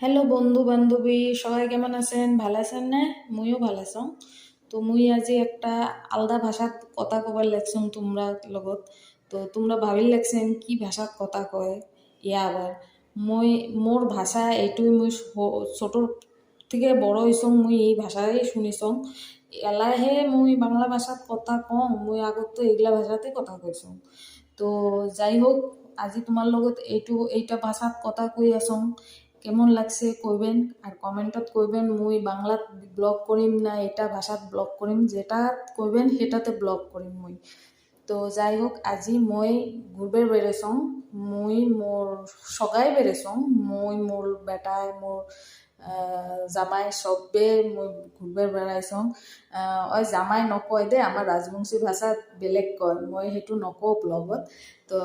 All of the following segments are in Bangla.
হ্যালো বন্ধু বান্ধবী, সবাই কেমন আছেন? ভালো আছেন না? মুইও ভালো আছো। তো মুই আজি একটা আলাদা ভাষাত কথা কবার লাগছুম তোমরা লগত। তো তোমরা ভাবি লাগছেন কি ভাষাত কথা কয় ইয়া আবার। মই মোর ভাষা এইটুই মুই ছোটর থেকে বড় হইছং মুই এই ভাষাই শুনিছং এলাহে মুই বাংলা ভাষাত কথা কওঁ, মুই আগত তো এইগলা ভাষাতে কথা কইছং তো যাই হোক, আজি তোমার লগত এইটো, এইটা ভাষাত কথা কই আছং কেমন লাগছে কইবেন? আর কমেন্টত কইবেন মুই বাংলাত ব্লগ করিম না এটা ভাষাত ব্লগ করিম যেটা কইবেন সেটাতে ব্লগ করিম মুই। তো যাই হোক আজি মই ঘুরবে বেড়েছং মুই মোর সগাই বেড়েছং মই মোর বেটাই আহ, জামাই মই ঘুরবে বেড়াইছং অই জামাই নকয় দে, আমাৰ ৰাজবংশী ভাষাত বেলেগ কয়, মই সেইটো নকওঁ ব্লগত। তো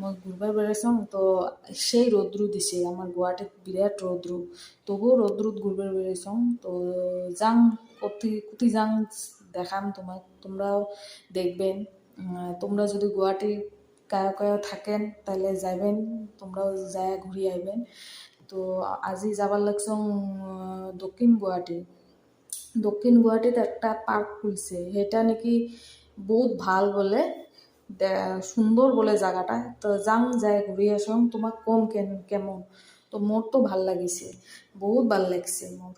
মই ঘুরবে বেড়াইছং তো সেই রৌদ্রু দিছে আমার গুয়াহাটিত বিরাট রৌদ্রু তবুও রৌদ্রুত ঘুরবে বেড়াইছং তো যাং কোথি কোথি যাং দেখাম তোমাক তোমরাও দেখবেন। তোমরা যদি গুয়াহাটি কায়ো কায়ো থাকেন তাহলে যাবেন তোমরাও যায় ঘুরি আইবেন তো আজি যাবার লাগছং দক্ষিণ গুয়াহাটি দক্ষিণ গুয়াহাটিত একটা পার্ক খুলছে। সেটা নাকি বহুত ভালো বলে। সুন্দর বলে জায়গাটা তো যাং যাই ঘুরি আসং তোমাক কম কেমন? তো মোর তো ভালো লাগিছে। বহুত ভালো লাগছে মোর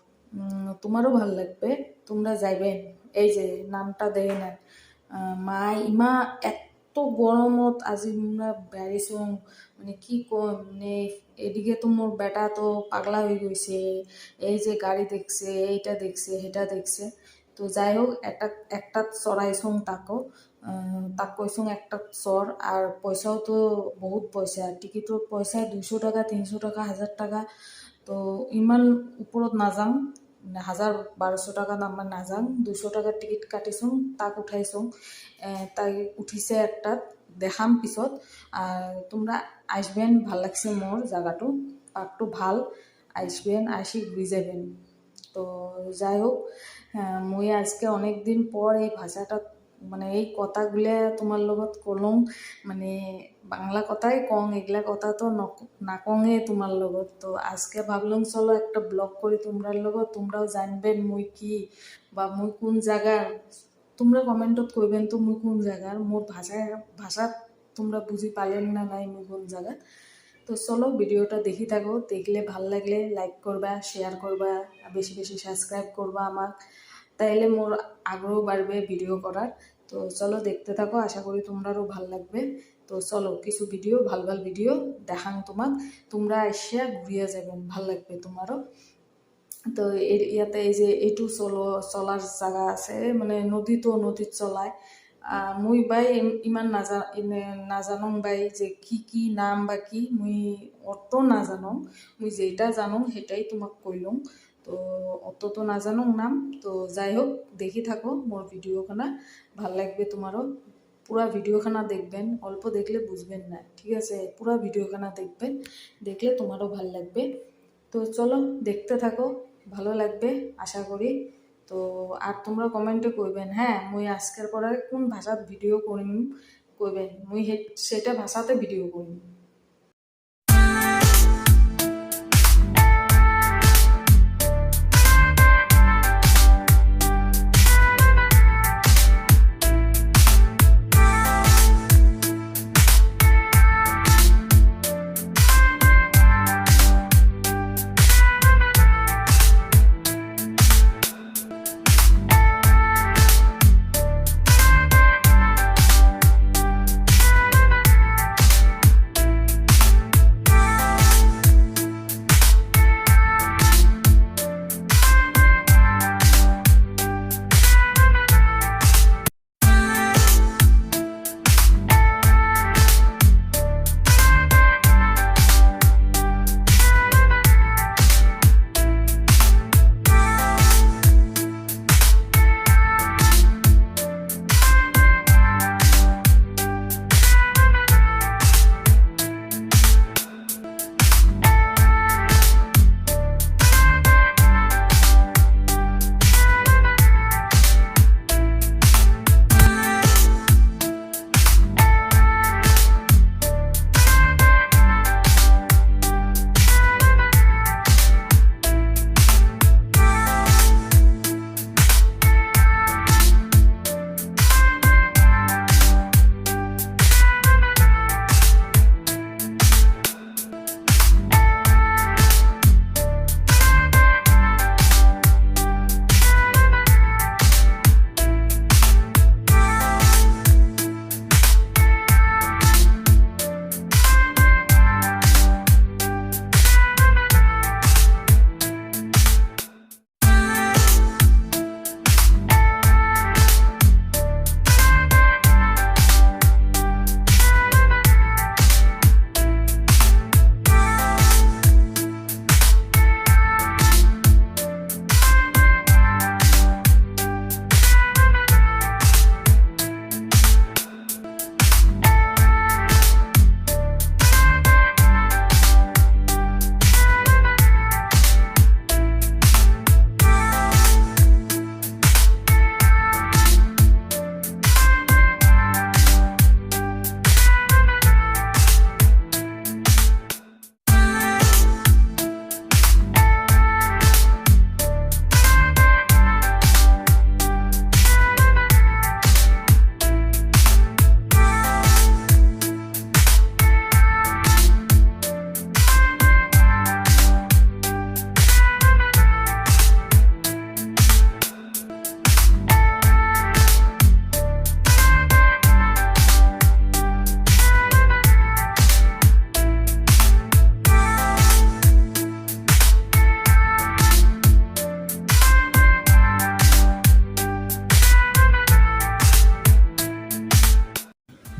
তোমারও ভালো লাগবে। তোমরা যাইবেন এই যে, নামটা দেই না মা ইমা এত গরমত আজি আমরা বেড়াইছং মানে কি কম মানে এদিকে তো মোর বেটা তো পাগলা হয়ে গেছে, এই যে গাড়ি দেখছে, এইটা দেখছে সেটা দেখছে। তো যাই হোক একটা একটা চড়াইছং তাকো তাক কইছং একটা চর আর পয়সাও তো বহুত পয়সা টিকিটৰ পইচা দুইশ টাকা, তিনশো টাকা হাজার টাকা। তো ইমান ওপৰত নাযাওঁ হাজাৰ বারোশো টাকা নাম্বার যান দুশো টাকার টিকিট কাটিছুম তাক উঠাইছুম তাই উঠিছে একটা, দেখাম পিছত। তোমরা আসবেন ভালো লাগছে মোর জায়গাটো পার্কটো ভালো। আসবেন আসি ঘুরে যাবেন তো যাই হোক মুই আজকে অনেক দিন পর এই ভাষাটা মানে এই কথাগুলা তোমার লগত কলং মানে বাংলা কথাই কং এগুলা কথা তো নক- নাকঙে তোমার লগত। তো আজকে ভাবলাম চলো একটা ব্লগ করি তোমরার লগত, তোমরাও জানবেন মুই কি বা মুই কোন জায়গার তোমরা কমেন্টত কইবেন তো মুই কোন জায়গার মোর ভাষায় ভাষাত তোমরা বুঝি পালেন না নাই মুই কোন জায়গার তো চলো ভিডিওটা দেখি থাকো, দেখলে ভালো লাগলে লাইক করবা শেয়ার করবা বেশি বেশি সাবস্ক্রাইব করবা আমাক। তাইলে মোর আগ্রহ বাড়বে ভিডিও করার। তো চলো দেখতে থাকো, আশা করি তোমরারও ভালো লাগবে। তো চলো কিছু ভিডিও ভালো ভালো ভিডিও দেখাং তোমাক। তোমরা এসিয়া ঘুরিয়ে যাবেন ভালো লাগবে তোমারও। তো এর ইয়াতে এই যে এইটো চলো চলার জায়গা আছে মানে নদী তো নদীত চলায়। মুই বাই ইমান নাজা নাজানং বাই যে কি কি নাম বা কি, মুই অত নাজানং। মুই যেটা জানো, সেটাই তোমাক কইলং। তো অত তো নাজানং নাম, তো যাই হোক দেখি থাকো মোর ভিডিওখানা ভালো লাগবে তোমারও। পুরা ভিডিওখানা দেখবেন, অল্প দেখলে বুঝবেন না। ঠিক আছে, পুরা ভিডিওখানা দেখবেন, দেখলে তোমারও ভালো লাগবে। তো চলো, দেখতে থাকো, ভালো লাগবে, আশা করি। তো আর তোমরা কমেন্টে কইবেন হ্যাঁ মুই আজকের পরে কোন ভাষাত ভিডিও করিম? কইবেন, মুই সেটা ভাষাতে ভিডিও করিম।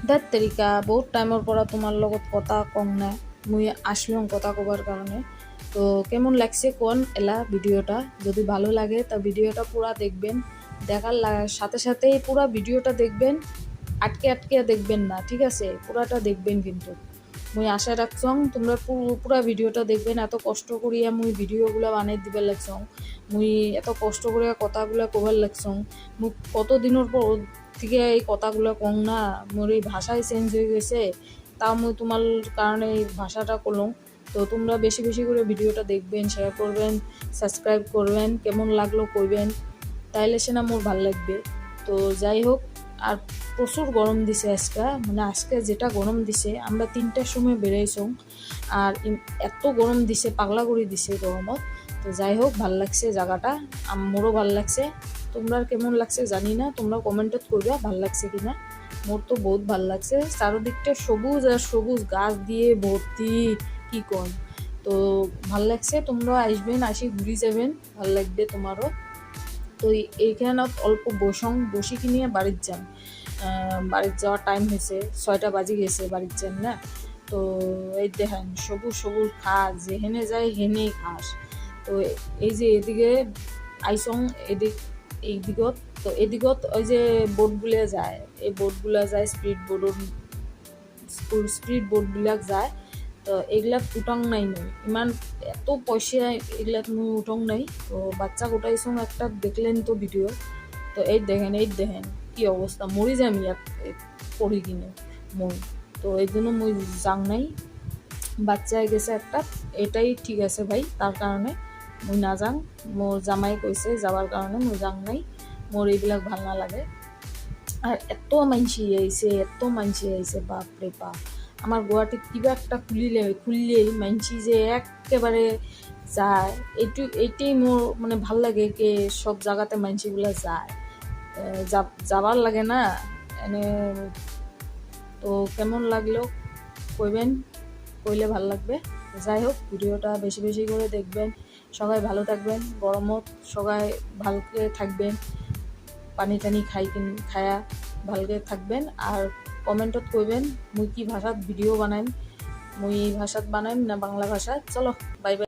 হেত তেৰিকা বহুত টাইমৰ পৰা তোমাৰ লগত কথা কম নাই মুই আসলাম কথা কবার কারণে। তো কেমন লাগছে কোন এলা ভিডিওটা? যদি ভালো লাগে, তা ভিডিওটা পুরা দেখবেন। দেখার সাথে সাথেই পুরা ভিডিওটা দেখবেন। আটকে আটকে দেখবেন না, ঠিক আছে? পুরাটা দেখবেন কিন্তু। মুই আশা রাখছং, তোমরা পুরা ভিডিওটা দেখবেন। এত কষ্ট করিয়া মুই ভিডিওগুলো বানাই দিবার লাগছং। মুই এত কষ্ট করিয়া কথাগুলো কবার লাগছং। মুই কত দিনের পর থেকে এই কথাগুলো কং না। মোর এই ভাষাই চেঞ্জ হয়ে গেছে। তাও মুই তোমার কারণে এই ভাষাটা করলাম। তো তোমরা বেশি বেশি করে ভিডিওটা দেখবেন শেয়ার করবেন সাবস্ক্রাইব করবেন, কেমন লাগল কইবেন, তাইলে সে না মোর ভালো লাগবে। তো যাই হোক, আর প্রচুর গরম দিছে আজকে মানে আজকে যেটা গরম দিছে, আমরা তিনটার সময় বেরাইছং আর এত গরম দিছে পাগলা করে দিছে গরমত। তো যাই হোক, ভালো লাগছে জায়গাটা, আম- মোরও ভালো লাগছে। তোমরা কেমন লাগছে জানি না, তোমরা কমেন্টত করবে ভালো লাগছে কিনা। মোর তো বহুত ভালো লাগছে। চারোদিকটা সবুজ আর সবুজ, গাছ দিয়ে ভর্তি, কি কন তো ভালো লাগছে, তোমরা আসবেন, আসি ঘুরি যাবেন, ভালো লাগবে তোমারও। তো এই- এইখানত অল্প বসং, বসি কিনিয়ে বাড়ির যান বাড়ির যাওয়ার টাইম হয়েছে ছয়টা বাজি গেছে বাড়ির যান না। তো এই দেখেন, সবুজ সবুজ ঘাস যেহেনে যায় হেনেই ঘাস। তো এই যে এদিকে আইসং, এদিক এইদিকত, তো এদিকত ওই যে বোটগুলো যায়, এই বোটগুলো যায়, স্পিড বোটৰ স্পিড বোটবিলাক যায়, তো এইগিলাক উটং নাই মই ইমান এত পয়সা এগুলাত মই উঠং নাই, তো বাচ্চা গোটাইছং একটা দেখলেন তো ভিডিও তো এই দেখেন এই দেখেন, কি অবস্থা মরি যাম ইয়াত পড়ি কিনে, মই। তো এই জন্য মই যাং নাই বাচ্চাই গেছে একটা, এটাই ঠিক আছে ভাই তার কারণে মই নাযাং মোৰ জামাই কৈছে যাবার কারণে মই যাং নাই। মোৰ এইবিলাক ভালো নালাগে। আর এত মানসি আইছে এত মানসি আইছে বাপরে বাপ। আমার গুয়াহাটিত কিবা একটা খুলিলে, খুললেই মানসি যে একেবারে যায়। এইটো, এইটাই মোৰ মানে ভালো লাগে কি সব জায়গাতে মানসিগুলা যায়। যাব- যাবার লাগে না। এনে, তো কেমন লাগল? কইবেন? কইলে ভালো লাগবে। যাই হোক, ভিডিওটা বেশি বেশি করে দেখবেন। সবাই ভালো থাকবেন। গরমও সবাই ভালকে থাকবেন। পানি টানি খাই খায়া ভালকে থাকবেন। আর কমেন্টত কইবেন, মুই কি ভাষাত ভিডিও বানাইম? মুই এই ভাষাত বানাইম না বাংলা ভাষা? চলো বাই বাই